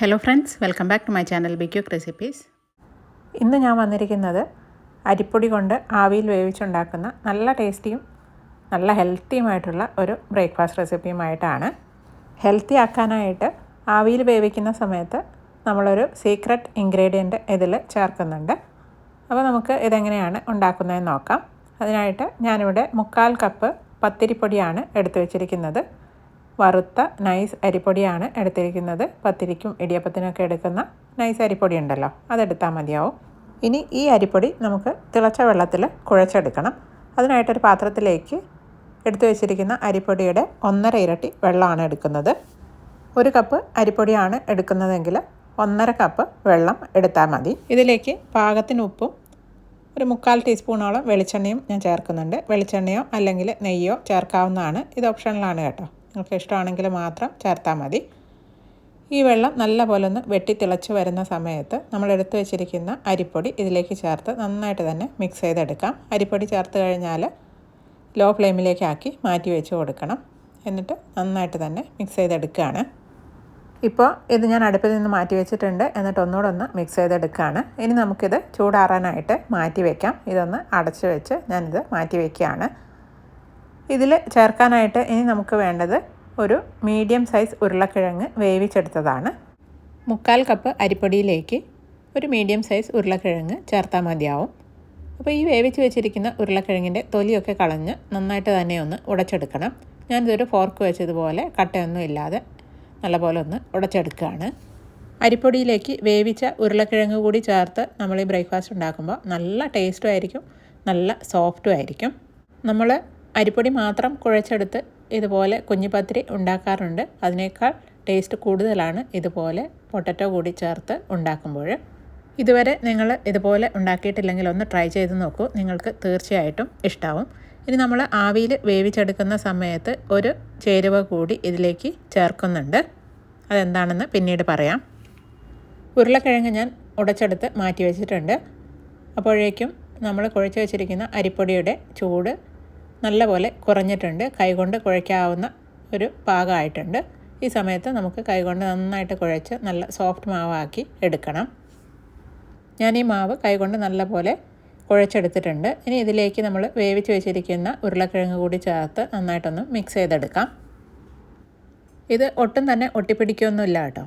Hello friends welcome back to my channel ബിക്യൂക്ക് recipes ഇന്ന് ഞാൻ വന്നിരിക്കുന്നത് അരിപ്പൊടി കൊണ്ട് ആവിയിൽ വേവിച്ചുണ്ടാക്കുന്ന നല്ല ടേസ്റ്റിയും നല്ല ഹെൽത്തിയുമായിട്ടുള്ള ഒരു ബ്രേക്ക്ഫാസ്റ്റ് റെസിപ്പിയുമായിട്ടാണ്. ഹെൽത്തി ആക്കാനായിട്ട് ആവിയിൽ വേവിക്കുന്ന സമയത്ത് നമ്മളൊരു സീക്രട്ട് ഇൻഗ്രീഡിയന്റ് ഇതിൽ ചേർക്കുന്നുണ്ട്. അപ്പോൾ നമുക്ക് ഇതെങ്ങനെയാണ് ഉണ്ടാക്കുന്നതെന്ന് നോക്കാം. അതിനായിട്ട് ഞാനിവിടെ മുക്കാൽ കപ്പ് പത്തിരിപ്പൊടിയാണ് എടുത്തു വച്ചിരിക്കുന്നത്. വറുത്ത നൈസ് അരിപ്പൊടിയാണ് എടുത്തിരിക്കുന്നത്. പത്തിരിക്കും ഇടിയപ്പത്തിനൊക്കെ എടുക്കുന്ന നൈസ് അരിപ്പൊടി ഉണ്ടല്ലോ അതെടുത്താൽ മതിയാവും. ഇനി ഈ അരിപ്പൊടി നമുക്ക് തിളച്ച വെള്ളത്തിൽ കുഴച്ചെടുക്കണം. അതിനായിട്ടൊരു പാത്രത്തിലേക്ക് എടുത്തു വെച്ചിരിക്കുന്ന അരിപ്പൊടിയുടെ ഒന്നര ഇരട്ടി വെള്ളമാണ് എടുക്കുന്നത്. ഒരു കപ്പ് അരിപ്പൊടിയാണ് എടുക്കുന്നതെങ്കിൽ ഒന്നര കപ്പ് വെള്ളം എടുത്താൽ മതി. ഇതിലേക്ക് പാകത്തിന് ഉപ്പും ഒരു മുക്കാൽ ടീസ്പൂണോളം വെളിച്ചെണ്ണയും ഞാൻ ചേർക്കുന്നുണ്ട്. വെളിച്ചെണ്ണയോ അല്ലെങ്കിൽ നെയ്യോ ചേർക്കാവുന്നതാണ് ഇത് ഓപ്ഷനിലാണ് കേട്ടോ. നിങ്ങൾക്ക് ഇഷ്ടമാണെങ്കിൽ മാത്രം ചേർത്താൽ മതി. ഈ വെള്ളം നല്ല പോലെ ഒന്ന് വെട്ടി തിളച്ച് വരുന്ന സമയത്ത് നമ്മൾ എടുത്തു വെച്ചിരിക്കുന്ന അരിപ്പൊടി ഇതിലേക്ക് ചേർത്ത് നന്നായിട്ട് തന്നെ മിക്സ് ചെയ്തെടുക്കാം. അരിപ്പൊടി ചേർത്ത് കഴിഞ്ഞാൽ ലോ ഫ്ലെയിമിലേക്കാക്കി മാറ്റി വെച്ച് കൊടുക്കണം. എന്നിട്ട് നന്നായിട്ട് തന്നെ മിക്സ് ചെയ്തെടുക്കുകയാണ്. ഇപ്പോൾ ഇത് ഞാൻ അടുപ്പിൽ നിന്ന് മാറ്റി വെച്ചിട്ടുണ്ട്. എന്നിട്ട് ഒന്നുകൂടെ ഒന്ന് മിക്സ് ചെയ്തെടുക്കുകയാണ്. ഇനി നമുക്കിത് ചൂടാറാനായിട്ട് മാറ്റി വയ്ക്കാം ഇതൊന്ന് അടച്ച് വെച്ച് ഞാനിത് മാറ്റി വയ്ക്കുകയാണ് ഇതിൽ ചേർക്കാനായിട്ട് ഇനി നമുക്ക് വേണ്ടത് ഒരു മീഡിയം സൈസ് ഉരുളക്കിഴങ്ങ് വേവിച്ചെടുത്തതാണ്. മുക്കാൽ കപ്പ് അരിപ്പൊടിയിലേക്ക് ഒരു മീഡിയം സൈസ് ഉരുളക്കിഴങ്ങ് ചേർത്താൽ മതിയാവും. അപ്പോൾ ഈ വേവിച്ച് വെച്ചിരിക്കുന്ന ഉരുളക്കിഴങ്ങിന്റെ തൊലിയൊക്കെ കളഞ്ഞ് നന്നായിട്ട് തന്നെ ഒന്ന് ഉടച്ചെടുക്കണം. ഞാനിതൊരു ഫോർക്ക് വെച്ചതുപോലെ കട്ടയൊന്നും ഇല്ലാതെ നല്ലപോലെ ഒന്ന് ഉടച്ചെടുക്കുകയാണ്. അരിപ്പൊടിയിലേക്ക് വേവിച്ച ഉരുളക്കിഴങ്ങ് കൂടി ചേർത്ത് നമ്മൾ ഈ ബ്രേക്ക്ഫാസ്റ്റ് ഉണ്ടാക്കുമ്പോൾ നല്ല ടേസ്റ്റും ആയിരിക്കും നല്ല സോഫ്റ്റും ആയിരിക്കും. നമ്മൾ അരിപ്പൊടി മാത്രം കുഴച്ചെടുത്ത് ഇതുപോലെ കുഞ്ഞിപ്പത്തിരി ഉണ്ടാക്കാറുണ്ട്. അതിനേക്കാൾ ടേസ്റ്റ് കൂടുതലാണ് ഇതുപോലെ പൊട്ടറ്റോ കൂടി ചേർത്ത് ഉണ്ടാക്കുമ്പോൾ. ഇതുവരെ നിങ്ങൾ ഇതുപോലെ ഉണ്ടാക്കിയിട്ടില്ലെങ്കിൽ ഒന്ന് ട്രൈ ചെയ്ത് നോക്കൂ. നിങ്ങൾക്ക് തീർച്ചയായിട്ടും ഇഷ്ടാവും. ഇനി നമ്മൾ ആവിയിൽ വേവിച്ചെടുക്കുന്ന സമയത്ത് ഒരു ചേരുവ കൂടി ഇതിലേക്ക് ചേർക്കുന്നുണ്ട്. അതെന്താണെന്ന് പിന്നീട് പറയാം. ഉരുളക്കിഴങ്ങ് ഞാൻ ഉടച്ചെടുത്ത് മാറ്റി വെച്ചിട്ടുണ്ട്. അപ്പോഴേക്കും നമ്മൾ കുഴച്ച് വെച്ചിരിക്കുന്ന അരിപ്പൊടിയുടെ ചൂട് നല്ലപോലെ കുറഞ്ഞിട്ടുണ്ട്. കൈകൊണ്ട് കുഴയ്ക്കാവുന്ന ഒരു പാകമായിട്ടുണ്ട്. ഈ സമയത്ത് നമുക്ക് കൈകൊണ്ട് നന്നായിട്ട് കുഴച്ച് നല്ല സോഫ്റ്റ് മാവാക്കി എടുക്കണം. ഞാൻ ഈ മാവ് കൈകൊണ്ട് നല്ലപോലെ കുഴച്ചെടുത്തിട്ടുണ്ട്. ഇനി ഇതിലേക്ക് നമ്മൾ വേവിച്ച് വെച്ചിരിക്കുന്ന ഉരുളക്കിഴങ്ങ് കൂടി ചേർത്ത് നന്നായിട്ടൊന്ന് മിക്സ് ചെയ്തെടുക്കാം. ഇത് ഒട്ടും തന്നെ ഒട്ടിപ്പിടിക്കുകയൊന്നുമില്ല കേട്ടോ.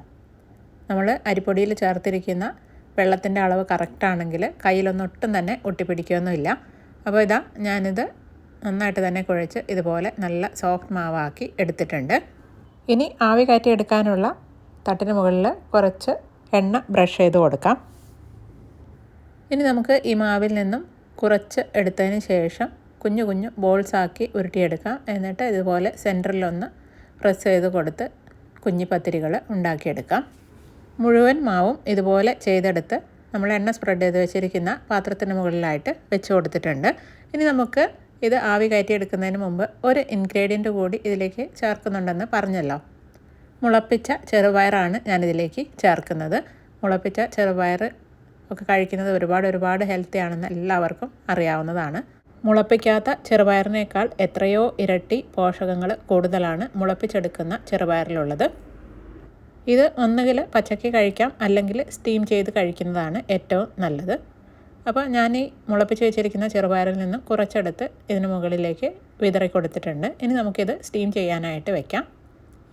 നമ്മൾ അരിപ്പൊടിയിൽ ചേർത്തിരിക്കുന്ന വെള്ളത്തിന്റെ അളവ് കറക്റ്റാണെങ്കിൽ കയ്യിലൊന്നും ഒട്ടും തന്നെ ഒട്ടിപ്പിടിക്കുകയൊന്നുമില്ല അപ്പോൾ ഇതാ ഞാനിത് നന്നായിട്ട് തന്നെ കുഴച്ച് ഇതുപോലെ നല്ല സോഫ്റ്റ് മാവാക്കി എടുത്തിട്ടുണ്ട്. ഇനി ആവി കയറ്റി എടുക്കാനുള്ള തട്ടിന് മുകളിൽ കുറച്ച് എണ്ണ ബ്രഷ് ചെയ്ത് കൊടുക്കാം. ഇനി നമുക്ക് ഈ മാവിൽ നിന്നും കുറച്ച് എടുത്തതിന് ശേഷം കുഞ്ഞു കുഞ്ഞു ബോൾസ് ആക്കി ഉരുട്ടിയെടുക്കാം. എന്നിട്ട് ഇതുപോലെ സെന്ററിലൊന്ന് പ്രസ് ചെയ്ത് കൊടുത്ത് കുഞ്ഞി പത്തിരികൾ ഉണ്ടാക്കിയെടുക്കാം. മുഴുവൻ മാവും ഇതുപോലെ ചെയ്തെടുത്ത് നമ്മൾ എണ്ണ സ്പ്രെഡ് ചെയ്ത് വെച്ചിരിക്കുന്ന പാത്രത്തിന് മുകളിലായിട്ട് വെച്ച് കൊടുത്തിട്ടുണ്ട്. ഇനി നമുക്ക് ഇത് ആവി കയറ്റിയെടുക്കുന്നതിന് മുമ്പ് ഒരു ഇൻഗ്രീഡിയന്റ് കൂടി ഇതിലേക്ക് ചേർക്കുന്നുണ്ടെന്ന് പറഞ്ഞല്ലോ. മുളപ്പിച്ച ചെറുപയറാണ് ഞാനിതിലേക്ക് ചേർക്കുന്നത്. മുളപ്പിച്ച ചെറുപയർ ഒക്കെ കഴിക്കുന്നത് ഒരുപാട് ഒരുപാട് ഹെൽത്തി ആണെന്ന് എല്ലാവർക്കും അറിയാവുന്നതാണ്. മുളപ്പിക്കാത്ത ചെറുപയറിനേക്കാൾ എത്രയോ ഇരട്ടി പോഷകങ്ങൾ കൂടുതലാണ് മുളപ്പിച്ചെടുക്കുന്ന ചെറുപയറിലുള്ളത്. ഇത് ഒന്നുകിൽ പച്ചയ്ക്ക് കഴിക്കാം അല്ലെങ്കിൽ സ്റ്റീം ചെയ്ത് കഴിക്കുന്നതാണ് ഏറ്റവും നല്ലത്. അപ്പോൾ ഞാൻ ഈ മുളപ്പിച്ച് വെച്ചിരിക്കുന്ന ചെറുപയറിൽ നിന്ന് കുറച്ചെടുത്ത് ഇതിന് മുകളിലേക്ക് വിതറി കൊടുത്തിട്ടുണ്ട്. ഇനി നമുക്കിത് സ്റ്റീം ചെയ്യാനായിട്ട് വെക്കാം.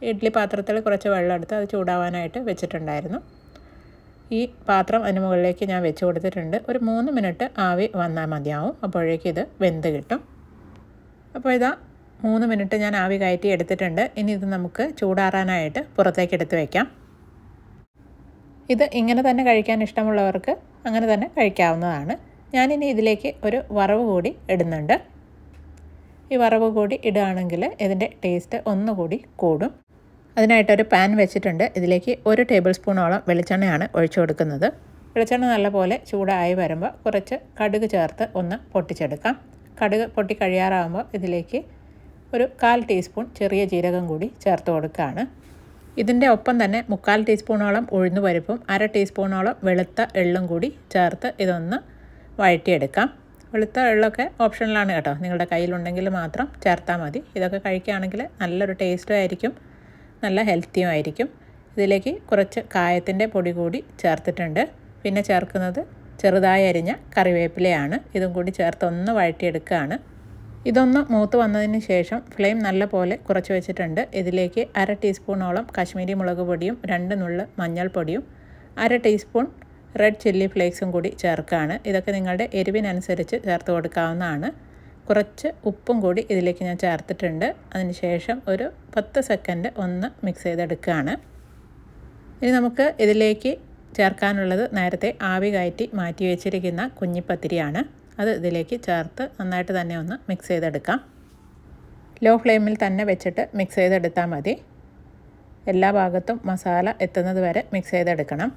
ഇഡ്ഡലി പാത്രത്തിൽ കുറച്ച് വെള്ളം എടുത്ത് അത് ചൂടാവാനായിട്ട് വെച്ചിട്ടുണ്ടായിരുന്നു. ഈ പാത്രം അതിന് മുകളിലേക്ക് ഞാൻ വെച്ച് കൊടുത്തിട്ടുണ്ട്. ഒരു മൂന്ന് മിനിറ്റ് ആവി വന്നാൽ മതിയാവും. അപ്പോഴേക്കും ഇത് വെന്ത് കിട്ടും. അപ്പോൾ ഇതാ മൂന്ന് മിനിറ്റ് ഞാൻ ആവി കയറ്റി എടുത്തിട്ടുണ്ട്. ഇനി ഇത് നമുക്ക് ചൂടാറാനായിട്ട് പുറത്തേക്ക് എടുത്ത് വയ്ക്കാം ഇത് ഇങ്ങനെ തന്നെ കഴിക്കാൻ ഇഷ്ടമുള്ളവർക്ക് അങ്ങനെ തന്നെ കഴിക്കാവുന്നതാണ്. ഞാനിനി ഇതിലേക്ക് ഒരു വറവ് കൂടി ഇടുന്നുണ്ട്. ഈ വറവ് കൂടി ഇടുകയാണെങ്കിൽ ഇതിന്റെ ടേസ്റ്റ് ഒന്നുകൂടി കൂടും. അതിനായിട്ടൊരു പാൻ വെച്ചിട്ടുണ്ട്. ഇതിലേക്ക് ഒരു ടേബിൾ സ്പൂണോളം വെളിച്ചെണ്ണയാണ് ഒഴിച്ചു കൊടുക്കുന്നത്. വെളിച്ചെണ്ണ നല്ലപോലെ ചൂടായി വരുമ്പോൾ കുറച്ച് കടുക് ചേർത്ത് ഒന്ന് പൊട്ടിച്ചെടുക്കാം. കടുക് പൊട്ടി കഴിയാറാകുമ്പോൾ ഇതിലേക്ക് ഒരു കാൽ ടീസ്പൂൺ ചെറിയ ജീരകം കൂടി ചേർത്ത് കൊടുക്കുകയാണ്. ഇതിന്റെ ഒപ്പം തന്നെ മുക്കാൽ ടീസ്പൂണോളം ഉഴുന്ന് പരിപ്പും അര ടീസ്പൂണോളം വെളുത്ത എള്ളും കൂടി ചേർത്ത് ഇതൊന്ന് വഴറ്റിയെടുക്കാം. വെളുത്ത എള്ളൊക്കെ ഓപ്ഷനിലാണ് കേട്ടോ. നിങ്ങളുടെ കയ്യിലുണ്ടെങ്കിൽ മാത്രം ചേർത്താൽ മതി. ഇതൊക്കെ കഴിക്കുകയാണെങ്കിൽ നല്ലൊരു ടേസ്റ്റും ആയിരിക്കും. നല്ല ഹെൽത്തിയും ആയിരിക്കും. ഇതിലേക്ക് കുറച്ച് കായത്തിന്റെ പൊടി കൂടി ചേർത്തിട്ടുണ്ട്. പിന്നെ ചേർക്കുന്നത് ചെറുതായി അരിഞ്ഞ കറിവേപ്പിലയാണ്. ഇതും കൂടി ചേർത്ത് ഒന്ന് വഴറ്റിയെടുക്കുകയാണ്. ഇതൊന്ന് മൂത്ത് വന്നതിന് ശേഷം ഫ്ലെയിം നല്ല പോലെ കുറച്ച് വെച്ചിട്ടുണ്ട്. ഇതിലേക്ക് അര ടീസ്പൂണോളം കാശ്മീരി മുളക് പൊടിയും രണ്ട് നുള്ള് മഞ്ഞൾപ്പൊടിയും അര ടീസ്പൂൺ റെഡ് ചില്ലി ഫ്ലേക്സും കൂടി ചേർക്കുകയാണ് ഇതൊക്കെ നിങ്ങളുടെ എരിവിനനുസരിച്ച് ചേർത്ത് കൊടുക്കാവുന്നതാണ്. കുറച്ച് ഉപ്പും കൂടി ഇതിലേക്ക് ഞാൻ ചേർത്തിട്ടുണ്ട്. അതിന് ശേഷം ഒരു പത്ത് സെക്കൻഡ് ഒന്ന് മിക്സ് ചെയ്തെടുക്കുകയാണ്. ഇനി നമുക്ക് ഇതിലേക്ക് ചേർക്കാനുള്ളത് നേരത്തെ ആവി കയറ്റി മാറ്റി വെച്ചിരിക്കുന്ന കുഞ്ഞിപ്പത്തിരിയാണ്. അത് ഇതിലേക്ക് ചേർത്ത് നന്നായിട്ട് തന്നെ ഒന്ന് മിക്സ് ചെയ്തെടുക്കാം. ലോ ഫ്ലെയിമിൽ തന്നെ വെച്ചിട്ട് മിക്സ് ചെയ്തെടുത്താൽ മതി. എല്ലാ ഭാഗത്തും മസാല എത്തുന്നത് വരെ മിക്സ് ചെയ്തെടുക്കണം.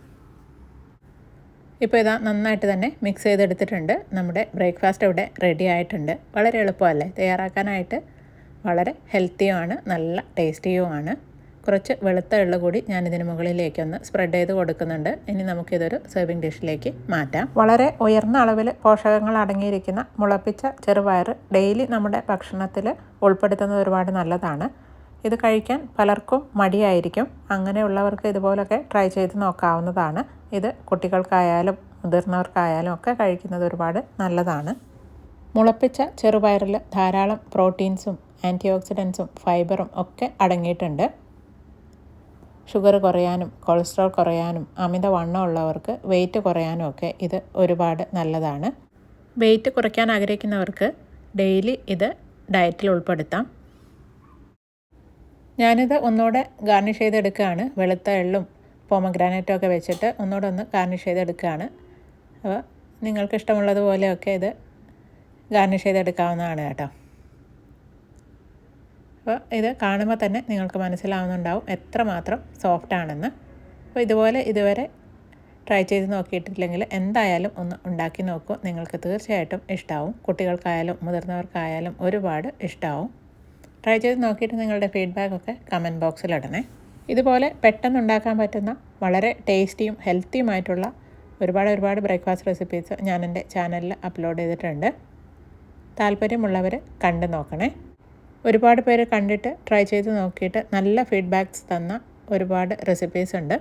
ഇപ്പോൾ ഇതാ നന്നായിട്ട് തന്നെ മിക്സ് ചെയ്തെടുത്തിട്ടുണ്ട്. നമ്മുടെ ബ്രേക്ക്ഫാസ്റ്റ് ഇവിടെ റെഡി ആയിട്ടുണ്ട്. വളരെ എളുപ്പമല്ലേ? തയ്യാറാക്കാനായിട്ട് വളരെ ഹെൽത്തിയുമാണ് നല്ല ടേസ്റ്റിയുമാണ് കുറച്ച് വെളുത്ത എള്ള് കൂടി ഞാൻ ഇതിന് മുകളിലേക്കൊന്ന് സ്പ്രെഡ് ചെയ്ത് കൊടുക്കുന്നുണ്ട്. ഇനി നമുക്കിതൊരു സെർവിങ് ഡിഷിലേക്ക് മാറ്റാം. വളരെ ഉയർന്ന അളവിൽ പോഷകങ്ങൾ അടങ്ങിയിരിക്കുന്ന മുളപ്പിച്ച ചെറുപയർ ഡെയിലി നമ്മുടെ ഭക്ഷണത്തിൽ ഉൾപ്പെടുത്തുന്നത് ഒരുപാട് നല്ലതാണ്. ഇത് കഴിക്കാൻ പലർക്കും മടിയായിരിക്കും. അങ്ങനെയുള്ളവർക്ക് ഇതുപോലൊക്കെ ട്രൈ ചെയ്ത് നോക്കാവുന്നതാണ്. ഇത് കുട്ടികൾക്കായാലും മുതിർന്നവർക്കായാലും ഒക്കെ കഴിക്കുന്നത് ഒരുപാട് നല്ലതാണ്. മുളപ്പിച്ച ചെറുപയറിൽ ധാരാളം പ്രോട്ടീൻസും ആന്റി ഓക്സിഡൻസും ഫൈബറും ഒക്കെ അടങ്ങിയിട്ടുണ്ട്. ഷുഗർ കുറയാനും കൊളസ്ട്രോൾ കുറയാനും അമിതവണ്ണം ഉള്ളവർക്ക് വെയിറ്റ് കുറയാനും ഒക്കെ ഇത് ഒരുപാട് നല്ലതാണ്. വെയിറ്റ് കുറയ്ക്കാൻ ആഗ്രഹിക്കുന്നവർക്ക് ഡെയിലി ഇത് ഡയറ്റിൽ ഉൾപ്പെടുത്താം. ഞാനിത് ഒന്നുകൂടെ ഗാർണിഷ് ചെയ്തെടുക്കുകയാണ്. വെളുത്ത എള്ളും പോമഗ്രാനൈറ്റും ഒക്കെ വെച്ചിട്ട് ഒന്നുകൂടെ ഒന്ന് ഗാർണിഷ് ചെയ്തെടുക്കുകയാണ്. അപ്പോൾ നിങ്ങൾക്ക് ഇഷ്ടമുള്ളതുപോലെയൊക്കെ ഇത് ഗാർണിഷ് ചെയ്തെടുക്കാവുന്നതാണ് കേട്ടോ. അപ്പോൾ ഇത് കാണുമ്പോൾ തന്നെ നിങ്ങൾക്ക് മനസ്സിലാവുന്നുണ്ടാവും എത്രമാത്രം സോഫ്റ്റ് ആണെന്ന്. അപ്പോൾ ഇതുപോലെ ഇതുവരെ ട്രൈ ചെയ്ത് നോക്കിയിട്ടില്ലെങ്കിൽ എന്തായാലും ഒന്ന് ഉണ്ടാക്കി നോക്കൂ. നിങ്ങൾക്ക് തീർച്ചയായിട്ടും ഇഷ്ടമാവും കുട്ടികൾക്കായാലും മുതിർന്നവർക്കായാലും ഒരുപാട് ഇഷ്ടമാവും ട്രൈ ചെയ്ത് നോക്കിയിട്ട് നിങ്ങളുടെ ഫീഡ്ബാക്കൊക്കെ കമന്റ് ബോക്സിൽ ഇടണേ. ഇതുപോലെ പെട്ടെന്ന് ഉണ്ടാക്കാൻ പറ്റുന്ന വളരെ ടേസ്റ്റിയും ഹെൽത്തിയുമായിട്ടുള്ള ഒരുപാട് ഒരുപാട് ബ്രേക്ക്ഫാസ്റ്റ് റെസിപ്പീസ് ഞാൻ എന്റെ ചാനലിൽ അപ്ലോഡ് ചെയ്തിട്ടുണ്ട്. താല്പര്യമുള്ളവർ കണ്ടു നോക്കണേ. ഒരുപാട് പേരെ കണ്ടിട്ട് ട്രൈ ചെയ്ത് നോക്കിയിട്ട് നല്ല ഫീഡ്ബാക്ക്സ് തന്ന ഒരുപാട് റെസിപ്പീസ് ഉണ്ട്.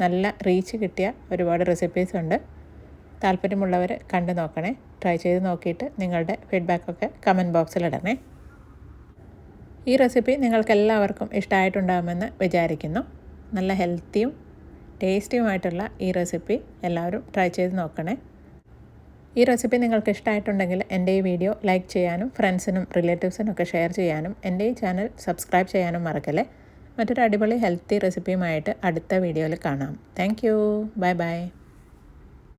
നല്ല റീച്ച് കിട്ടിയ ഒരുപാട് റെസിപ്പീസ് ഉണ്ട്. താല്പര്യമുള്ളവർ കണ്ടു നോക്കണേ. ട്രൈ ചെയ്ത് നോക്കിയിട്ട് നിങ്ങളുടെ ഫീഡ്ബാക്കൊക്കെ കമന്റ് ബോക്സിൽ ഇടണേ. ഈ റെസിപ്പി നിങ്ങൾക്ക് എല്ലാവർക്കും ഇഷ്ടമായിട്ടുണ്ടാകുമെന്ന് വിചാരിക്കുന്നു. നല്ല ഹെൽത്തിയും ടേസ്റ്റിയുമായിട്ടുള്ള ഈ റെസിപ്പി എല്ലാവരും ട്രൈ ചെയ്ത് നോക്കണേ. ഈ റെസിപ്പി നിങ്ങൾക്ക് ഇഷ്ടമായിട്ടുണ്ടെങ്കിൽ എന്റെ ഈ വീഡിയോ ലൈക്ക് ചെയ്യാനും ഫ്രണ്ട്സിനും റിലേറ്റീവ്സിനും ഒക്കെ ഷെയർ ചെയ്യാനും എന്റെ ഈ ചാനൽ സബ്സ്ക്രൈബ് ചെയ്യാനും മറക്കല്ലേ. മറ്റൊരു അടിപൊളി ഹെൽത്തി റെസിപ്പിയുമായിട്ട് അടുത്ത വീഡിയോയിൽ കാണാം. Thank you bye bye